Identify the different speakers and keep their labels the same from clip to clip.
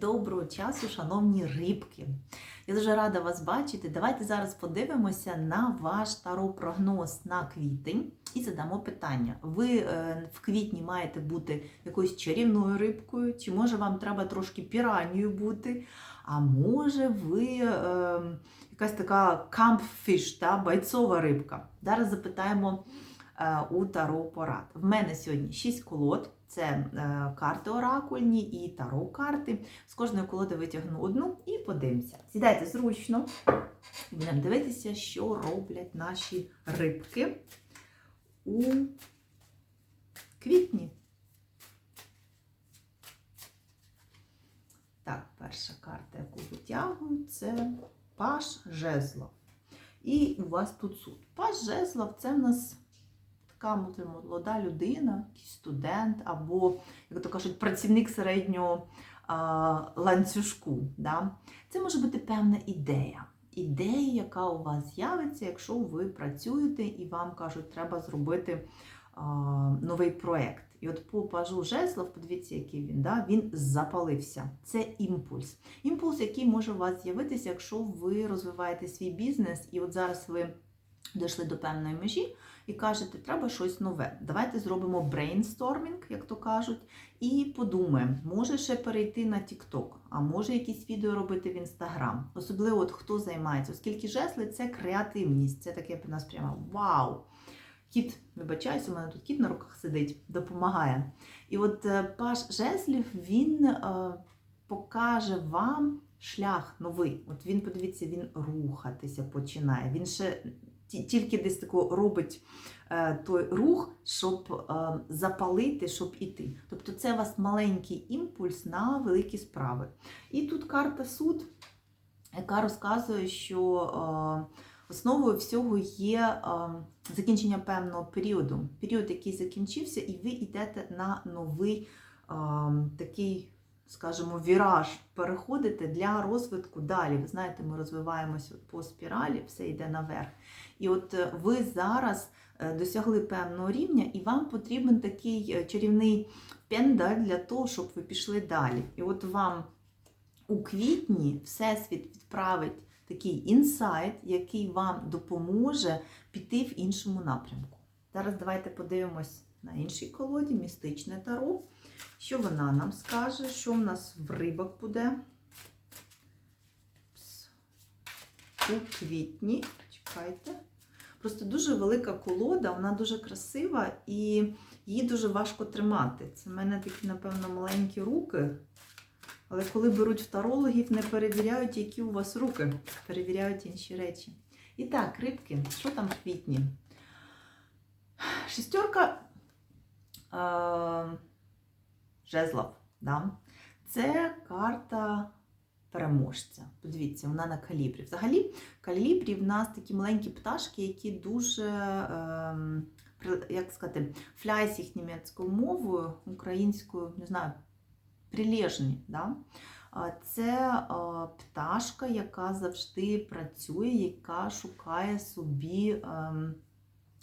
Speaker 1: Доброго часу, шановні рибки. Я дуже рада вас бачити. Давайте зараз подивимося на ваш таро-прогноз на квітень і задамо питання. Ви е, в квітні маєте бути якоюсь чарівною рибкою, чи може вам треба трошки піранію бути? А може ви е, якась така кампфіш, та, бойцова рибка? Зараз запитаємо е, у таро порад. В мене сьогодні 6 колод. Це е, карти оракульні і таро карти. З кожної колоди витягну одну і подивимося. Сідайте зручно будемо дивитися, що роблять наші рибки у квітні. Так, перша карта, яку витягую, це Паш Жезлов. І у вас тут суд. Паш Жезлов це в нас така молода людина, якийсь студент, або, як то кажуть, працівник середнього ланцюжку. Да? Це може бути певна ідея. Ідея, яка у вас з'явиться, якщо ви працюєте і вам кажуть, треба зробити новий проєкт. І от по пажу жезлов, подивіться, який він, да? він запалився. Це імпульс. Імпульс, який може у вас з'явитися, якщо ви розвиваєте свій бізнес, і от зараз ви дійшли до певної межі і кажете, треба щось нове. Давайте зробимо брейнстормінг, як то кажуть, і подумаємо, може ще перейти на TikTok, а може якісь відео робити в Instagram. Особливо, от хто займається, оскільки жесли це креативність, це таке нас прямо вау! Кіт, вибачаюсь, у мене тут кіт на руках сидить, допомагає. І от е, паш жезлів він е, покаже вам шлях новий. От він, подивіться, він рухатися починає. Він ще тільки десь тако робить е, той рух, щоб е, запалити, щоб іти. Тобто це у вас маленький імпульс на великі справи. І тут карта суд, яка розказує, що. Е, Основою всього є закінчення певного періоду. Період, який закінчився, і ви йдете на новий такий, скажімо, віраж, переходите для розвитку далі. Ви знаєте, ми розвиваємося по спіралі, все йде наверх. І от е, ви зараз е, досягли певного рівня, і вам потрібен такий е, чарівний пендаль для того, щоб ви пішли далі. І от вам у квітні Всесвіт відправить такий інсайт, який вам допоможе піти в іншому напрямку. Зараз давайте подивимось на іншій колоді, містичне таро. Що вона нам скаже, що в нас в рибах буде у квітні. Чекайте. Просто дуже велика колода, вона дуже красива і її дуже важко тримати. Це в мене такі, напевно, маленькі руки. Але коли беруть в тарологів, не перевіряють, які у вас руки, перевіряють інші речі. І так, рибки, що там в квітні? Шестерка е, жезлов. Да? Це карта переможця. Подивіться, вона на калібрі. Взагалі, калібрі в нас такі маленькі пташки, які дуже, е, як сказати, фляйсіх німецькою мовою, українською, не знаю, прилежні. Да? Це пташка, яка завжди працює, яка шукає собі ем,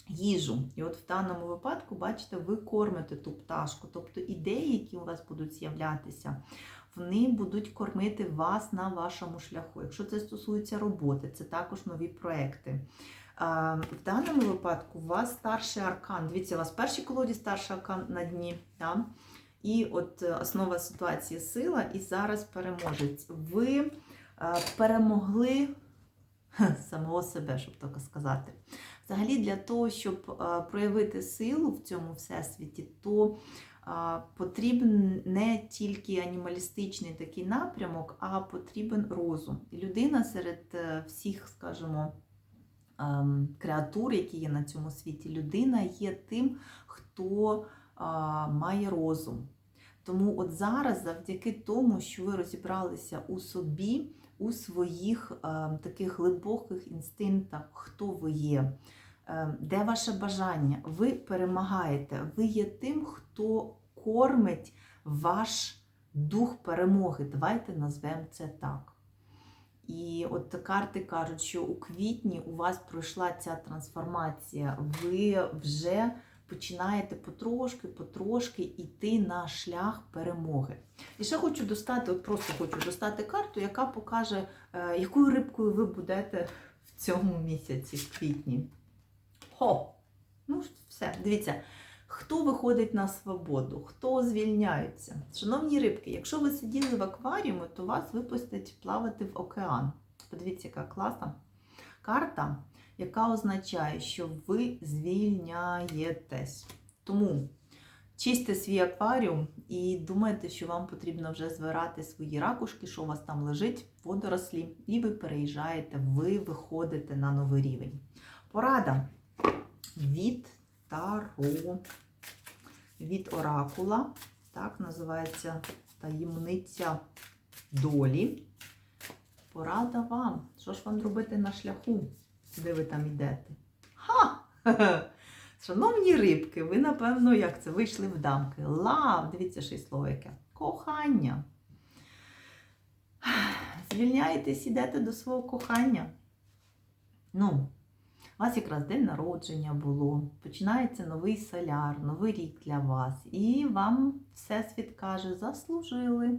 Speaker 1: їжу. І от в даному випадку, бачите, ви кормите ту пташку. Тобто ідеї, які у вас будуть з'являтися, вони будуть кормити вас на вашому шляху. Якщо це стосується роботи, це також нові проекти. В даному випадку у вас старший аркан. Дивіться, у вас в колоді старший аркан на дні. Да? І от е, основа ситуації сила, і зараз переможець. Ви е, перемогли самого себе, щоб так сказати. Взагалі, для того, щоб е, проявити силу в цьому всесвіті, то е, потрібен не тільки анімалістичний такий напрямок, а потрібен розум. І людина серед е, всіх, скажімо, ем, креатур, які є на цьому світі, людина є тим, хто має розум. Тому от зараз, завдяки тому, що ви розібралися у собі, у своїх е, таких глибоких інстинктах, хто ви є, е, де ваше бажання, ви перемагаєте, ви є тим, хто кормить ваш дух перемоги. Давайте назвемо це так. І от карти кажуть, що у квітні у вас пройшла ця трансформація, ви вже починаєте потрошки, потрошки йти на шлях перемоги. І ще хочу достати, от просто хочу достати карту, яка покаже, е, якою рибкою ви будете в цьому місяці, в квітні. Хо! Ну, все, дивіться. Хто виходить на свободу, хто звільняється? Шановні рибки, якщо ви сиділи в акваріумі, то вас випустять плавати в океан. Подивіться, яка класна карта, яка означає, що ви звільняєтесь. Тому чисте свій акваріум і думайте, що вам потрібно вже збирати свої ракушки, що у вас там лежить, водорослі, і ви переїжджаєте, ви виходите на новий рівень. Порада від Таро, від Оракула, так називається таємниця долі. Порада вам. Що ж вам робити на шляху, де ви там йдете? Ха! Шановні рибки, ви, напевно, як це вийшли в дамки. Лав, дивіться, ще й слово яке. Кохання. Звільняєтесь, ідете до свого кохання. Ну, у вас якраз день народження було, починається новий соляр, новий рік для вас. І вам Всесвіт каже, заслужили.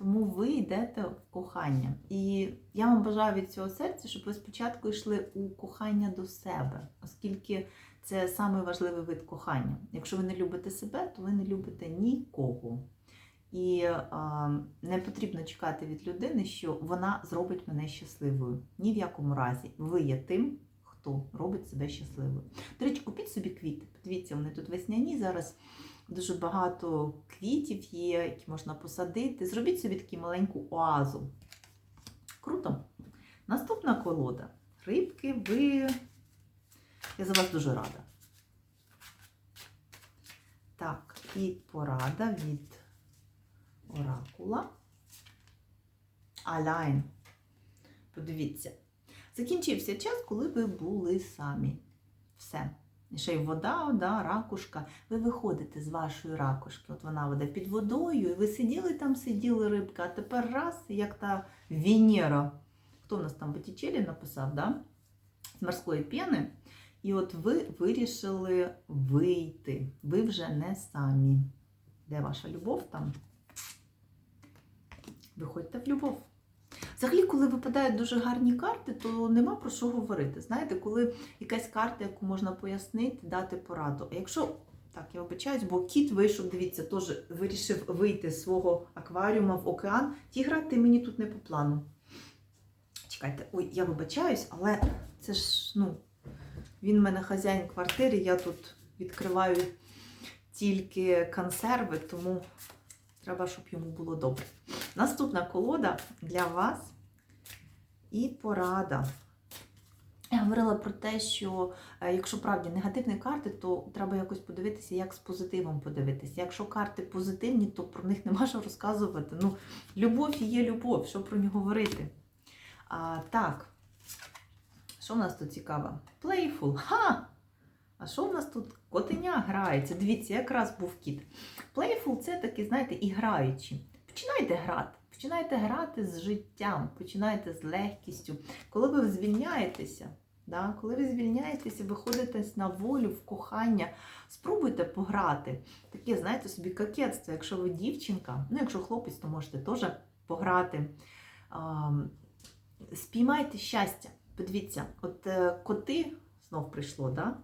Speaker 1: Тому ви йдете в кохання. І я вам бажаю від цього серця, щоб ви спочатку йшли у кохання до себе, оскільки це саме важливий вид кохання. Якщо ви не любите себе, то ви не любите нікого. І а, не потрібно чекати від людини, що вона зробить мене щасливою. Ні в якому разі. Ви є тим, хто робить себе щасливою. До речі, купіть собі квіти. Подивіться, вони тут весняні зараз. Дуже багато квітів є, які можна посадити. Зробіть собі таку маленьку оазу. Круто. Наступна колода. Рибки, ви. Я за вас дуже рада. Так, і порада від оракула. Алайн. Подивіться. Закінчився час, коли ви були самі. Все. Ще й вода, да, ракушка. Ви виходите з вашої ракушки. От вона вода під водою, і ви сиділи там, сиділи рибка, а тепер раз, як та Венера. Хто в нас там Боттічелі написав, да? з морської піни. І от ви вирішили вийти. Ви вже не самі. Де ваша любов там? Виходьте в любов. Взагалі, коли випадають дуже гарні карти, то нема про що говорити. Знаєте, коли якась карта, яку можна пояснити, дати пораду. А якщо, так, я вибачаюсь, бо кіт вийшов, дивіться, теж вирішив вийти з свого акваріума в океан. Тігра, ти мені тут не по плану. Чекайте, ой, я вибачаюсь, але це ж, ну, він в мене хазяїн квартири, я тут відкриваю тільки консерви, тому треба, щоб йому було добре. Наступна колода для вас і порада. Я говорила про те, що е, якщо правді негативні карти, то треба якось подивитися, як з позитивом подивитися. Якщо карти позитивні, то про них нема що розказувати. Ну, любов і є любов, що про нього говорити. А, Так, що в нас тут цікаво? Playful. Ха! А що в нас тут? Котеня грається. Дивіться, якраз був кіт. Playful це такі, знаєте, і граючі. Починайте грати. Починайте грати з життям, починайте з легкістю. Коли ви звільняєтеся, да, коли ви звільняєтеся, виходите на волю, в кохання, спробуйте пограти. Таке, знаєте, собі кокетство. Якщо ви дівчинка, ну якщо хлопець, то можете теж пограти. Спіймайте щастя. Подивіться, от е, коти знов прийшло, да?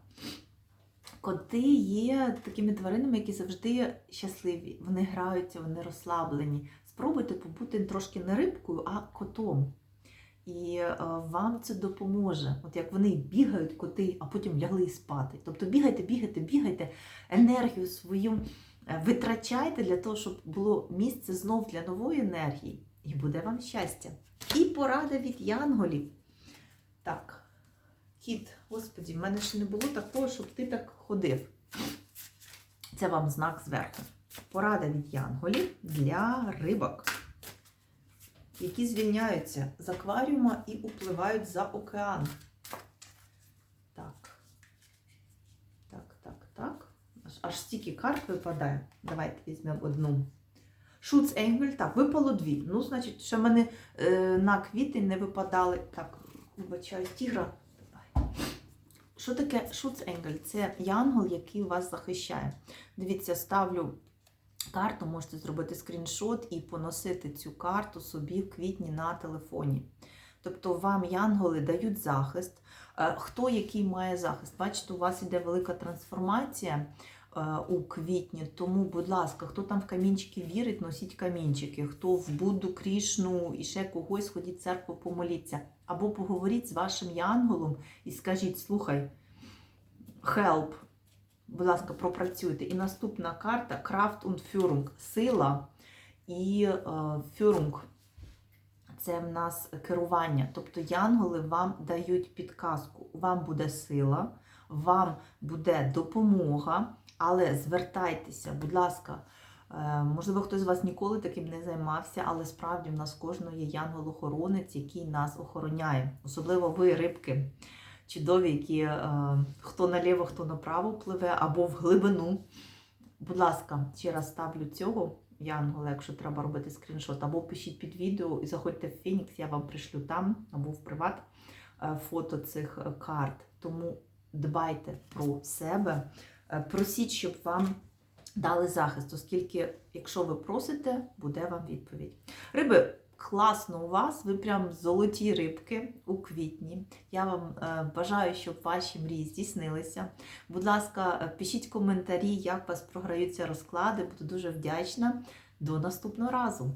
Speaker 1: Коти є такими тваринами, які завжди щасливі. Вони граються, вони розслаблені. Спробуйте побути трошки не рибкою, а котом. І е, вам це допоможе. От як вони бігають коти, а потім лягли спати. Тобто бігайте, бігайте, бігайте, енергію свою е, витрачайте для того, щоб було місце знов для нової енергії. І буде вам щастя. І порада від янголів. Так, кіт, господі, в мене ще не було такого, щоб ти так ходив. Це вам знак зверху. Порада від янголів для рибок, які звільняються з акваріума і upливають за океан. Так. Так, так, так. Аж, аж стільки карт випадає. Давайте візьмемо одну. Шуц Енгель, так, випало дві. Ну, значить, ще в мене е, на квітень не випадали. Так, вибачаю, тігра. Що таке Шуценгель? Це янгол, який вас захищає. Дивіться, ставлю карту, можете зробити скріншот і поносити цю карту собі в квітні на телефоні. Тобто вам янголи дають захист. Е, Хто який має захист? Бачите, у вас іде велика трансформація е, у квітні, тому, будь ласка, хто там в камінчики вірить, носіть камінчики. Хто в Будду, Крішну і ще когось, ходіть в церкву, помоліться. Або поговоріть з вашим янголом і скажіть: слухай, help, будь ласка, пропрацюйте. І наступна карта Kraft und Führung – сила і е, Führung – це в нас керування. Тобто янголи вам дають підказку. Вам буде сила, вам буде допомога, але звертайтеся, будь ласка. Е, Можливо, хтось з вас ніколи таким не займався, але справді в нас кожного є янгол-охоронець, який нас охороняє. Особливо ви, рибки, чудові, які е, хто наліво, хто направо пливе, або в глибину. Будь ласка, ще раз ставлю цього янгола, якщо треба робити скріншот, або пишіть під відео і заходьте в Фінікс, я вам пришлю там, або в приват е, фото цих карт. Тому дбайте про себе, просіть, щоб вам дали захист, оскільки, якщо ви просите, буде вам відповідь. Риби, класно у вас, ви прям золоті рибки у квітні. Я вам е, бажаю, щоб ваші мрії здійснилися. Будь ласка, е, пишіть коментарі, як у вас програються розклади. Буду дуже вдячна. До наступного разу!